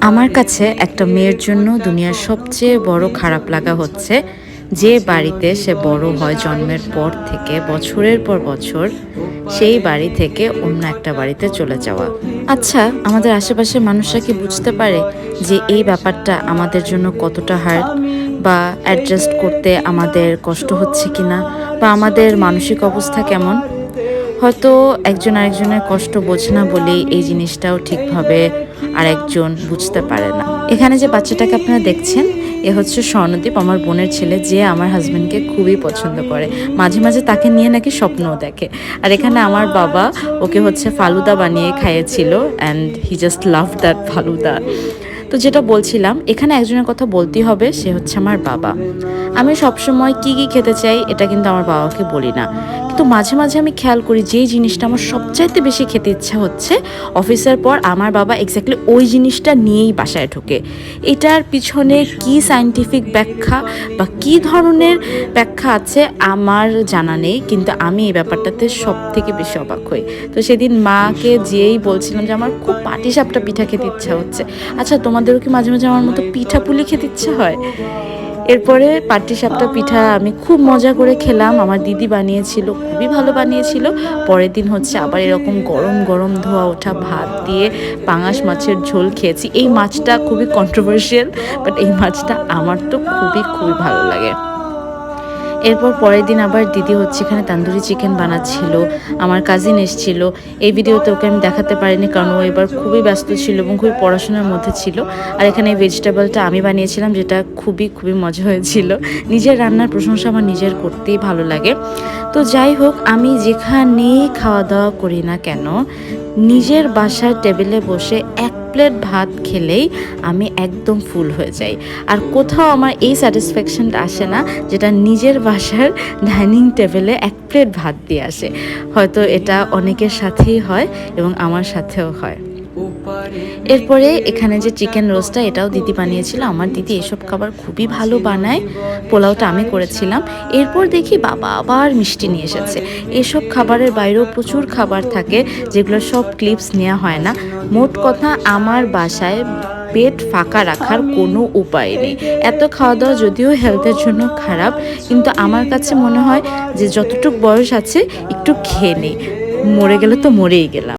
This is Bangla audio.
আমার কাছে একটা মেয়ের জন্য দুনিয়ার সবচেয়ে বড় খারাপ লাগা হচ্ছে যে বাড়িতে সে বড় হয় জন্মের পর থেকে, বছরের পর বছর, সেই বাড়ি থেকে অন্য একটা বাড়িতে চলে যাওয়া। আচ্ছা আমাদের আশেপাশের মানুষরা কি বুঝতে পারে যে এই ব্যাপারটা আমাদের জন্য কতটা হার্ড বা অ্যাডজাস্ট করতে আমাদের কষ্ট হচ্ছে কিনা? বা আমাদের মানসিক অবস্থা কেমন? হয়তো একজন আরেকজনের কষ্ট বোঝে না বলেই এই জিনিসটাও ঠিকভাবে আরেকজন বুঝতে পারে না। এখানে যে বাচ্চাটাকে আপনারা দেখছেন, এ হচ্ছে স্বর্ণদীপ, আমার বোনের ছেলে, যে আমার হাজব্যান্ডকে খুবই পছন্দ করে। মাঝে মাঝে তাকে নিয়ে নাকি স্বপ্নও দেখে। আর এখানে আমার বাবা ওকে হচ্ছে ফালুদা বানিয়ে খাইয়েছিল and he just love that falooda. তো যেটা বলছিলাম, এখানে একজনের কথা বলতেই হবে, সে হচ্ছে আমার বাবা। আমি সবসময় কি কি খেতে চাই, এটা কিন্তু আমার বাবাকে বলি না। কিন্তু মাঝে মাঝে আমি খেয়াল করি যেই জিনিসটা আমার সবচাইতে বেশি খেতে ইচ্ছা হচ্ছে অফিসের পর আমার বাবা এক্স্যাক্টলি ওই জিনিসটা নিয়েই বাসায় ঢোকে। এটার পিছনে কি সায়েন্টিফিক ব্যাখ্যা বা কি ধরনের ব্যাখ্যা আছে আমার জানা নেই কিন্তু আমি এই ব্যাপারটাতে সব থেকে বেশি অবাক হই। তো সেদিন মাকে যেই বলছিলাম যে আমার খুব পাটিসাপটা পিঠা খেতে ইচ্ছা হচ্ছে আচ্ছা তোমাদেরও কি মাঝে মাঝে আমার মতো পিঠা পুলি খেতে ইচ্ছা হয়? এরপরে পাটিসাপটা পিঠা আমি খুব মজা করে খেলাম। আমার দিদি বানিয়েছিল, খুবই ভালো বানিয়েছিল। পরের দিন হচ্ছে আবার এরকম গরম গরম ধোয়া ওঠা ভাত দিয়ে পাঙাশ মাছের ঝোল খেয়েছি। এই মাছটা খুবই কন্ট্রোভার্সিয়াল বাট এই মাছটা আমার তো খুবই খুবই ভালো লাগে। এরপর পরের দিন আবার দিদি হচ্ছে এখানে তান্দুরি চিকেন বানাচ্ছিল, আমার কাজিন এসেছিল। এই ভিডিওতে ওকে আমি দেখাতে পারিনি কারণ ও এবার খুবই ব্যস্ত ছিল এবং খুবই পড়াশোনার মধ্যে ছিল। আর এখানে এই ভেজিটেবলটা আমি বানিয়েছিলাম, যেটা খুবই খুবই মজা হয়েছিল। নিজের রান্নার প্রশংসা আমার নিজের করতেই ভালো লাগে। তো যাই হোক, আমি যেখানেই খাওয়া দাওয়া করি না কেন, নিজের বাসার টেবিলে বসে এক প্লেট ভাত খেলেই আমি একদম ফুল হয়ে যাই। আর কোথাও আমার এই স্যাটিসফ্যাকশনটা আসে না, যেটা নিজের বাসার ডাইনিং টেবিলে এক প্লেট ভাত দিয়ে আসে। হয়তো এটা অনেকের সাথেই হয় এবং আমার সাথেও হয়। এরপরে এখানে যে চিকেন রোস্টটা এটাও দিদি বানিয়েছিল। আমার দিদি এসব খাবার খুবই ভালো বানায়। পোলাওটা আমি করেছিলাম। এরপর দেখি বাবা আবার মিষ্টি নিয়ে এসেছে। এসব খাবারের বাইরেও প্রচুর খাবার থাকে, যেগুলো সব ক্লিপস নেওয়া হয় না। মোট কথা, আমার বাসায় পেট ফাঁকা রাখার কোনো উপায় নেই। এত খাওয়া দাওয়া যদিও হেলথের জন্য খারাপ, কিন্তু আমার কাছে মনে হয় যে যতটুক বয়স আছে, একটু খেয়ে নেই। মরে গেলে তো মরেই গেলাম।